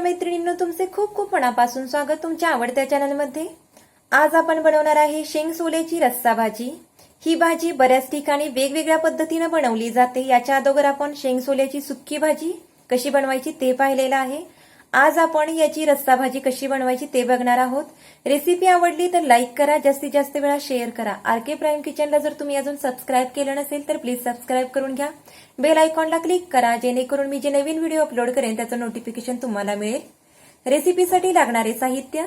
मित्रमैत्रिणींनो तुमचे खूप खूप मनापासून स्वागत तुमच्या आवडत्या चॅनलमध्ये. आज आपण बनवणार आहे शेंग सोल्याची रस्सा भाजी. ही भाजी बऱ्याच ठिकाणी वेगवेगळ्या पद्धतीनं बनवली जाते. याच्या अगोदर आपण शेंग सोल्याची सुक्की भाजी कशी बनवायची ते पाहिलेलं आहे. आज आपण याची रस्सा भाजी कशी बनवायची ते बघणार आहोत. रेसिपी आवडली तर लाईक करा जास्तीत जास्त वेळा शेअर करा. आर के प्राईम किचनला जर तुम्ही अजून सबस्क्राईब केलं नसेल तर प्लीज सबस्क्राईब करून घ्या. बेल आयकॉनला क्लिक करा जेणेकरून मी जे नवीन व्हिडिओ अपलोड करेन त्याचं नोटिफिकेशन तुम्हाला मिळेल. रेसिपीसाठी लागणारे साहित्य.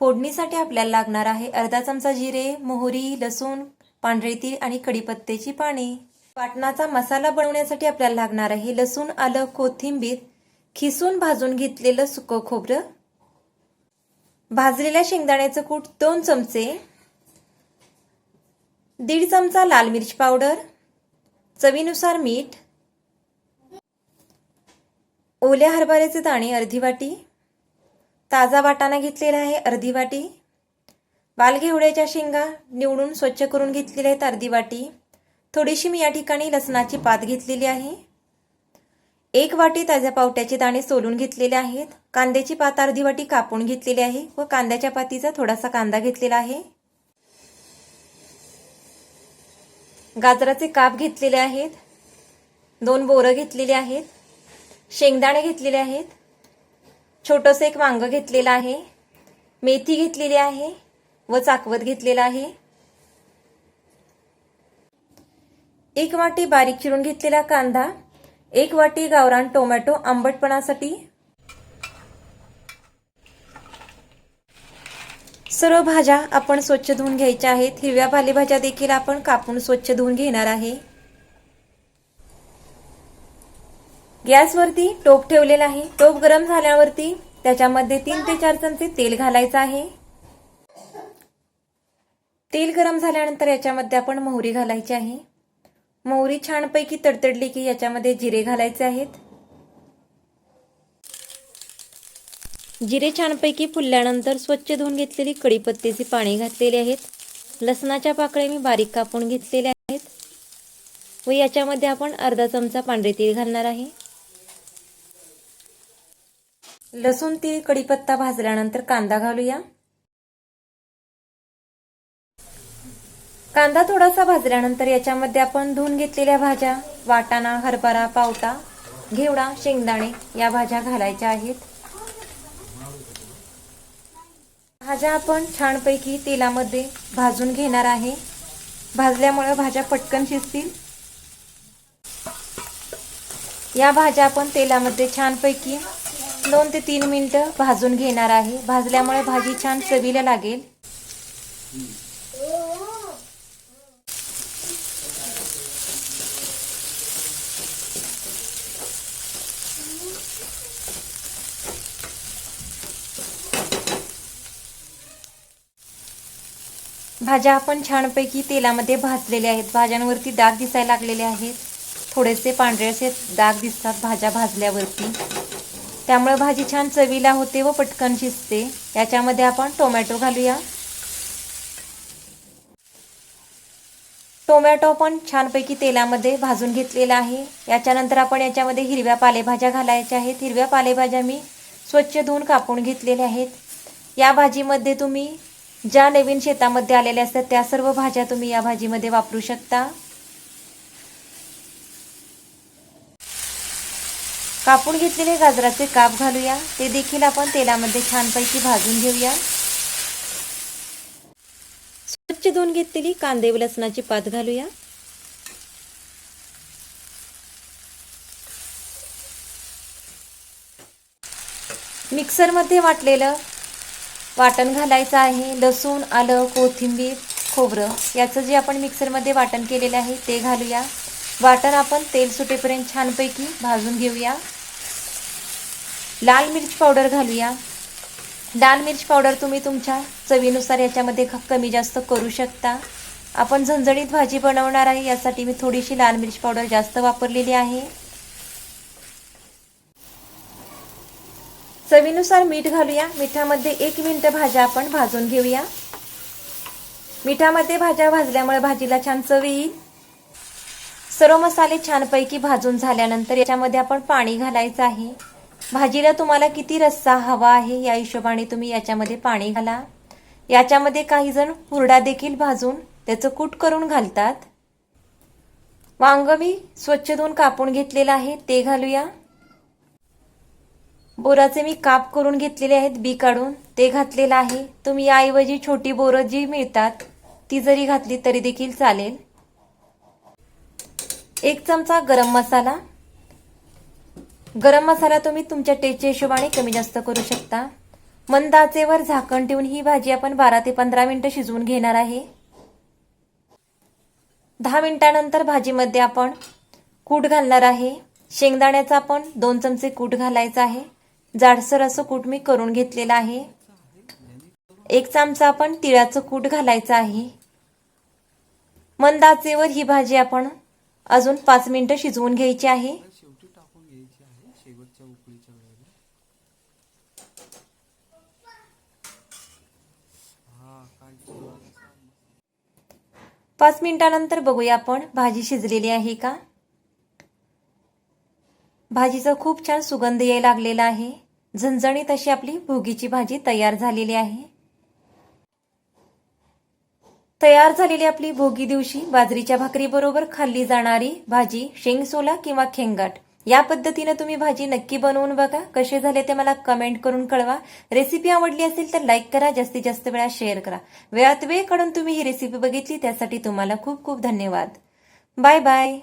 फोडणीसाठी आपल्याला लागणार आहे अर्धा चमचा जिरे मोहरी लसूण पांढरे तीळ आणि कडीपत्त्याची पाने. वाटणाचा मसाला बनवण्यासाठी आपल्याला लागणार आहे लसूण आलं कोथिंबीर खिसून भाजून घेतलेलं सुकं खोबरं. भाजलेल्या शेंगदाण्याचं कूट दोन चमचे. दीड चमचा लाल मिरच पावडर. चवीनुसार मीठ. ओल्या हरभऱ्याचे दाणे अर्धी वाटी. ताजा वाटाणा घेतलेला आहे अर्धी वाटी. बालघेवड्याच्या शेंगा निवडून स्वच्छ करून घेतलेल्या आहेत अर्धी वाटी. थोडीशी मी या ठिकाणी लसणाची पात घेतलेली आहे. एक वाटी ताज्या पावट्याचे दाणे सोलून घेतलेले आहेत. कांद्याची पात अर्धी वाटी कापून घेतलेली आहे व कांद्याच्या पातीचा थोडासा कांदा घेतलेला आहे. गाजराचे काप घेतलेले आहेत. दोन बोरं घेतलेली आहेत. शेंगदाणे घेतलेले आहेत. छोटंसं एक वांग घेतलेलं आहे. मेथी घेतलेली आहे व चाकवत घेतलेला आहे. एक वाटी बारीक चिरून घेतलेला कांदा एक वाटी गावरान टोमॅटो आंबटपणासाठी. सर्व भाज्या आपण स्वच्छ धुवून घ्यायच्या आहेत. हिरव्या पालेभाज्या देखील आपण कापून स्वच्छ धुवून घेणार आहे. गॅसवरती टोप ठेवलेला आहे. टोप गरम झाल्यावरती त्याच्यामध्ये तीन ते चार चमचे तेल घालायचं आहे. तेल गरम झाल्यानंतर याच्यामध्ये आपण मोहरी घालायची आहे. मोहरी छानपैकी तडतडली की याच्यामध्ये जिरे घालायचे आहेत. जिरे छानपैकी फुलल्यानंतर स्वच्छ धुवून घेतलेली कढीपत्त्याची पाणी घातलेली आहेत. लसणाच्या पाकळ्या मी बारीक कापून घेतलेल्या आहेत. व याच्यामध्ये आपण अर्धा चमचा पांढरे तीळ घालणार आहे. लसूण तीळ कढीपत्ता भाजल्यानंतर कांदा घालूया. कांदा थोडासा भाजल्यानंतर याच्यामध्ये आपण धुवून घेतलेल्या भाज्या वाटाणा हरभरा पावटा घेवडा शेंगदाणे या भाज्या घालायच्या आहेत. भाज्या आपण छानपैकी तेलामध्ये भाजून घेणार आहे. भाजल्यामुळे भाज्या पटकन शिजतील. या भाज्या आपण तेलामध्ये छानपैकी दोन ते तीन मिनिटं भाजून घेणार आहे. भाजल्यामुळे भाजी छान चवीला लागेल. भाज्या आपण छानपैकी तेलामध्ये भाजलेल्या आहेत. भाज्यांवरती डाग दिसायला लागलेले आहेत. थोडेसे पांढरे असे डाग दिसतात भाज्या भाजल्यावरती. त्यामुळे भाजी छान चवीला होते व पटकन शिजते. याच्यामध्ये आपण टोमॅटो घालूया. टोमॅटो पण छानपैकी तेलामध्ये भाजून घेतलेला आहे. याच्यानंतर आपण याच्यामध्ये हिरव्या पालेभाज्या घालायच्या आहेत. हिरव्या पालेभाज्या मी स्वच्छ धुवून कापून घेतलेल्या आहेत. या भाजीमध्ये तुम्ही ज्या नवीन शेतामध्ये आलेल्या असतात त्या सर्व भाज्या तुम्ही या भाजीमध्ये वापरू शकता. कापून घेतलेले गाजराचे काप घालूया. ते देखील आपण तेलामध्ये छानपैकी भाजून घेऊया. स्वच्छ धुवून घेतलेली कांदे व लसणाची पात घालूया. मिक्सरमध्ये वाटलेलं वाटण घालायचं आहे लसूण आलं कोथिंबीर खोबरं याचं जे आपण मिक्सरमध्ये वाटण केलेलं आहे ते घालूया. वाटण आपण तेल सुटेपर्यंत छानपैकी भाजून घेऊया. लाल मिरच पावडर घालूया. लाल मिरच पावडर तुम्ही तुमच्या चवीनुसार याच्यामध्ये कमी जास्त करू शकता. आपण झणझणीत भाजी बनवणार आहे यासाठी मी थोडीशी लाल मिरच पावडर जास्त वापरलेली आहे. चवीनुसार मीठ घालूया. मिठामध्ये एक मिनिट भाज्या आपण भाजून घेऊया. मिठामध्ये भाज्या भाजल्यामुळे भाजीला छान चव येईल. सर्व मसाले छानपैकी भाजून झाल्यानंतर याच्यामध्ये आपण पाणी घालायचं आहे. भाजीला तुम्हाला किती रस्सा हवा आहे या हिशोबाने तुम्ही याच्यामध्ये पाणी घाला. याच्यामध्ये काही जण हुरडा देखील भाजून त्याचं कूट करून घालतात. वांग मी स्वच्छ धुवून कापून घेतलेलं आहे. ते घालूया. बोराचे मी काप करून घेतलेले आहेत बी काढून. ते घातलेलं आहे. तुम्ही याऐवजी छोटी बोरं जी मिळतात ती जरी घातली तरी देखील चालेल. एक चमचा गरम मसाला. गरम मसाला तुम्ही तुमच्या टेस्टच्या हिशोबाने कमी जास्त करू शकता. मंद आचेवर झाकण ठेवून ही भाजी आपण बारा ते पंधरा मिनटं शिजवून घेणार आहे. दहा मिनिटानंतर भाजीमध्ये आपण कूट घालणार आहे. शेंगदाण्याचा आपण दोन चमचे कूट घालायचा आहे. जाडसर असं कूट मी करून घेतलेलं आहे. एक चमचा आपण तिळाचं कूट घालायचं आहे. मंद आचेवर ही भाजी आपण अजून पाच मिनिटं शिजवून घ्यायची आहे. पाच मिनिटानंतर बघूया आपण भाजी शिजलेली आहे का? भाजीचा खूप छान सुगंध यायला लागलेला आहे. झणझणीत अशी आपली भोगीची भाजी तयार झालेली आहे. तयार झालेली आपली भोगी दिवशी बाजरीच्या भाकरीबरोबर खाल्ली जाणारी भाजी शेंगसोला किंवा खेंगाट. या पद्धतीनं तुम्ही भाजी नक्की बनवून बघा. कसे झाले ते मला कमेंट करून कळवा. रेसिपी आवडली असेल तर लाईक करा जास्तीत जास्त वेळा शेअर करा. वेळात वेळ काढून तुम्ही ही रेसिपी बघितली त्यासाठी तुम्हाला खूप खूप धन्यवाद. Bye bye